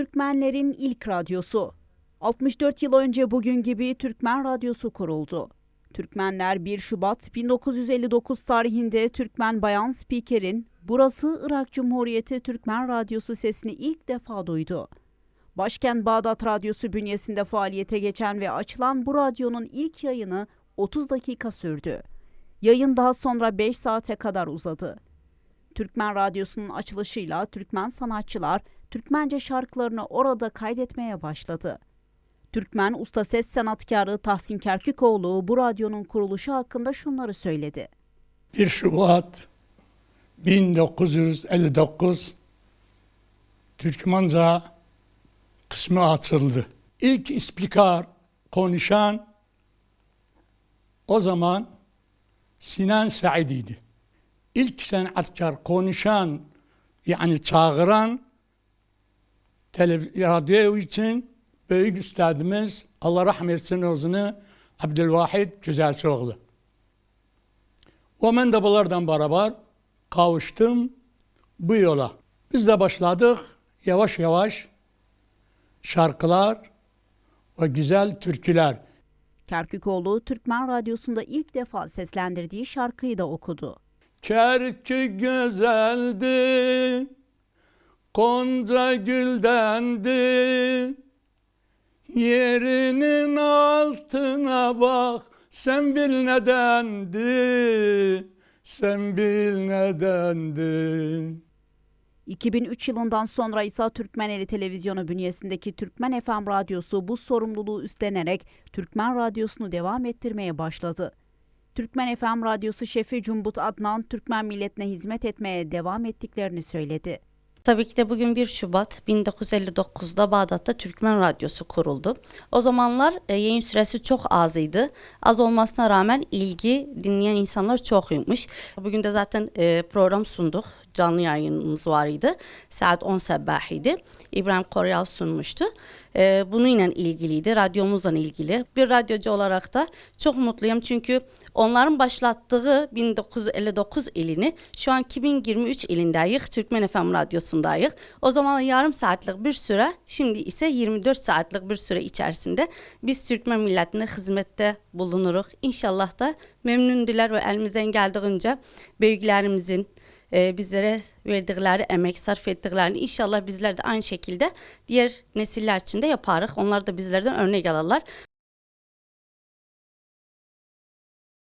Türkmenlerin ilk radyosu. 64 yıl önce bugün gibi Türkmen Radyosu kuruldu. Türkmenler 1 Şubat 1959 tarihinde Türkmen bayan spikerin burası Irak Cumhuriyeti Türkmen Radyosu sesini ilk defa duydu. Başkent Bağdat Radyosu bünyesinde faaliyete geçen ve açılan bu radyonun ilk yayını 30 dakika sürdü. Yayın daha sonra 5 saate kadar uzadı. Türkmen Radyosu'nun açılışıyla Türkmen sanatçılar Türkmence şarkılarını orada kaydetmeye başladı. Türkmen usta ses sanatkarı Tahsin Kerkükoğlu bu radyonun kuruluşu hakkında şunları söyledi. 1 Şubat 1959 Türkmenca kısmı açıldı. İlk ispikar konuşan o zaman Sinan Said'iydi. İlk sanatkar konuşan yani çağıran radyo için büyük üstadımız Allah rahmet etsin özünü Abdülvahid Güzelsoğlu. Ve ben de bunlardan beraber kavuştum bu yola. Biz de başladık yavaş yavaş şarkılar ve güzel türküler. Kerkükoğlu Türkmen Radyosu'nda ilk defa seslendirdiği şarkıyı da okudu. Kerkü güzeldi, Konca güldendi, Yerinin altına bak, sen bil nedendi, sen bil nedendi. 2003 yılından sonra ise Türkmeneli Televizyonu bünyesindeki Türkmen FM Radyosu bu sorumluluğu üstlenerek Türkmen Radyosu'nu devam ettirmeye başladı. Türkmen FM Radyosu şefi Cumbut Adnan, Türkmen milletine hizmet etmeye devam ettiklerini söyledi. Tabii ki de bugün 1 Şubat 1959'da Bağdat'ta Türkmen Radyosu kuruldu. O zamanlar e, yayın süresi çok azıydı. Az olmasına rağmen ilgi dinleyen insanlar çoğuymuş. Bugün de zaten e, program sunduk. Canlı yayınımız var idi. Saat 10 sabahıydı. İbrahim Koryal sunmuştu. E, bununla ilgiliydi. Radyomuzla ilgili. Bir radyocu olarak da çok mutluyum. Çünkü onların başlattığı 1959 ilini şu an 2023 ilindeyiz. Türkmen FM radyosundayız. O zaman yarım saatlik bir süre, şimdi ise 24 saatlik bir süre içerisinde biz Türkmen milletine hizmette bulunuruz. İnşallah da memnundular ve elimizden geldiğince büyüklerimizin e, bizlere verdikleri emek, sarf ettiklerini inşallah bizler de aynı şekilde diğer nesiller için de yaparız. Onlar da bizlerden örnek alırlar.